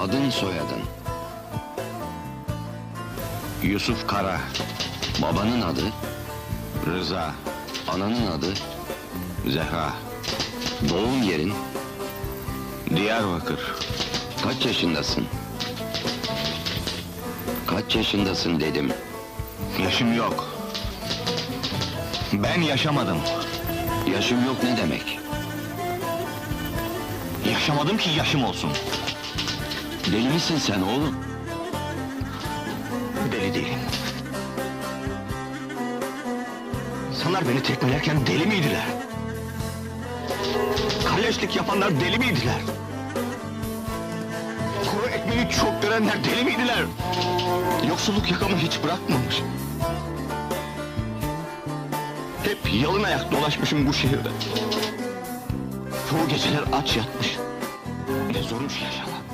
Adın soyadın. Yusuf Kara. Babanın adı. Rıza. Ananın adı. Zehra. Doğum yerin. Diyarbakır. Kaç yaşındasın? Kaç yaşındasın dedim. Yaşım yok. Ben yaşamadım. Yaşım yok ne demek? Yaşamadım ki yaşım olsun. Deli misin sen oğlum? Deli değilim. İnsanlar beni tekmelerken deli miydiler? Kalleşlik yapanlar deli miydiler? Kuru ekmeği çok görenler deli miydiler? Yoksulluk yakamı hiç bırakmamış. Hep yalın ayak dolaşmışım bu şehirde. Çoğu geceler aç yatmış. Ne zormuş yaşamak.